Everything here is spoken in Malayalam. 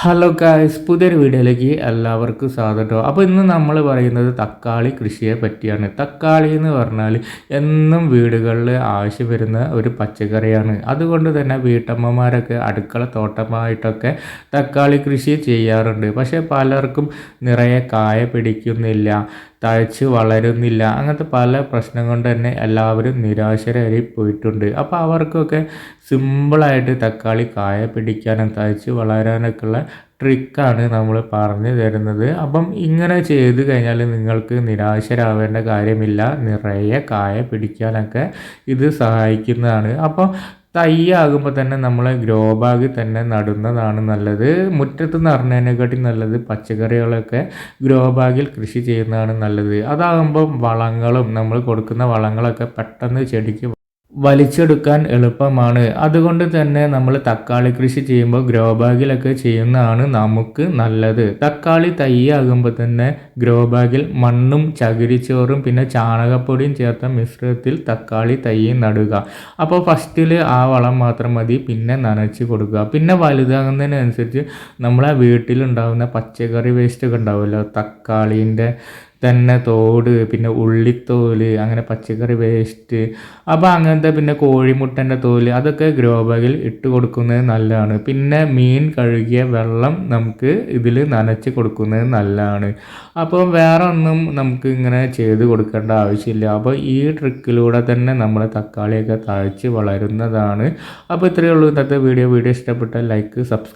ഹലോ ഗായ്സ് പുതിയൊരു വീഡിയോയിലേക്ക് എല്ലാവർക്കും സ്വാഗതം. അപ്പോൾ ഇന്ന് നമ്മൾ പറയുന്നത് തക്കാളി കൃഷിയെ പറ്റിയാണ്. തക്കാളി എന്ന് പറഞ്ഞാൽ എന്നും വീടുകളിൽ ആവശ്യം വരുന്ന ഒരു പച്ചക്കറിയാണ്. അതുകൊണ്ട് തന്നെ വീട്ടമ്മമാരൊക്കെ അടുക്കള തോട്ടമായിട്ടൊക്കെ തക്കാളി കൃഷി ചെയ്യാറുണ്ട്. പക്ഷേ പലർക്കും നിറയെ കായ പിടിക്കുന്നില്ല തഴച്ച് വളരുന്നില്ല അങ്ങനത്തെ പല പ്രശ്നം കൊണ്ട് തന്നെ എല്ലാവരും നിരാശരായി പോയിട്ടുണ്ട്. അപ്പോൾ അവർക്കൊക്കെ സിമ്പിളായിട്ട് തക്കാളി കായ പിടിക്കാനും തഴച്ച് വളരാനൊക്കെ ഉള്ള ട്രിക്കാണ് നമ്മൾ പറഞ്ഞു തരുന്നത്. അപ്പം ഇങ്ങനെ ചെയ്ത് കഴിഞ്ഞാൽ നിങ്ങൾക്ക് നിരാശരാവേണ്ട കാര്യമില്ല. നിറയെ കായ പിടിക്കാനൊക്കെ ഇത് സഹായിക്കുന്നതാണ്. അപ്പോൾ തയ്യാകുമ്പോൾ തന്നെ നമ്മൾ ഗ്രോ ബാഗ് തന്നെ നടുന്നതാണ് നല്ലത്. മുറ്റത്ത് നടുന്നതിനെക്കാട്ടി നല്ലത് പച്ചക്കറികളൊക്കെ ഗ്രോ ബാഗിൽ കൃഷി ചെയ്യുന്നതാണ് നല്ലത്. അതാകുമ്പോൾ വളങ്ങളും നമ്മൾ കൊടുക്കുന്ന വളങ്ങളൊക്കെ പെട്ടെന്ന് ചെടിക്ക് വലിച്ചെടുക്കാൻ എളുപ്പമാണ്. അതുകൊണ്ട് തന്നെ നമ്മൾ തക്കാളി കൃഷി ചെയ്യുമ്പോൾ ഗ്രോ ബാഗിലൊക്കെ ചെയ്യുന്നതാണ് നമുക്ക് നല്ലത്. തക്കാളി തൈയാകുമ്പോൾ തന്നെ ഗ്രോ ബാഗിൽ മണ്ണും ചകിരിച്ചോറും പിന്നെ ചാണകപ്പൊടിയും ചേർത്ത മിശ്രിതത്തിൽ തക്കാളി തൈ നടുക. അപ്പോൾ ഫസ്റ്റിൽ ആ വളം മാത്രം മതി. പിന്നെ നനച്ച് കൊടുക്കുക. പിന്നെ വലുതാകുന്നതിനനുസരിച്ച് നമ്മളെ വീട്ടിലുണ്ടാകുന്ന പച്ചക്കറി വേസ്റ്റൊക്കെ ഉണ്ടാവുമല്ലോ. തക്കാളീന്റെ തന്നെ തോട് പിന്നെ ഉള്ളിത്തോൽ അങ്ങനെ പച്ചക്കറി വേസ്റ്റ്. അപ്പോൾ അങ്ങനത്തെ പിന്നെ കോഴിമുട്ടന്റെ തോൽ അതൊക്കെ ഗ്രോ ബാഗിൽ ഇട്ട് കൊടുക്കുന്നത് നല്ലതാണ്. പിന്നെ മീൻ കഴുകിയ വെള്ളം നമുക്ക് ഇതിൽ നനച്ച് കൊടുക്കുന്നത് നല്ലതാണ്. അപ്പോൾ വേറെ ഒന്നും നമുക്ക് ഇങ്ങനെ ചെയ്ത് കൊടുക്കേണ്ട ആവശ്യമില്ല. അപ്പോൾ ഈ ട്രിക്കിലൂടെ തന്നെ നമ്മൾ തക്കാളിയൊക്കെ തഴച്ച് വളരുന്നതാണ്. അപ്പോൾ ഇത്രയേ ഉള്ളൂ ഇന്നത്തെ വീഡിയോ. വീഡിയോ ഇഷ്ടപ്പെട്ടാൽ ലൈക്ക് സബ്സ്ക്രൈബ്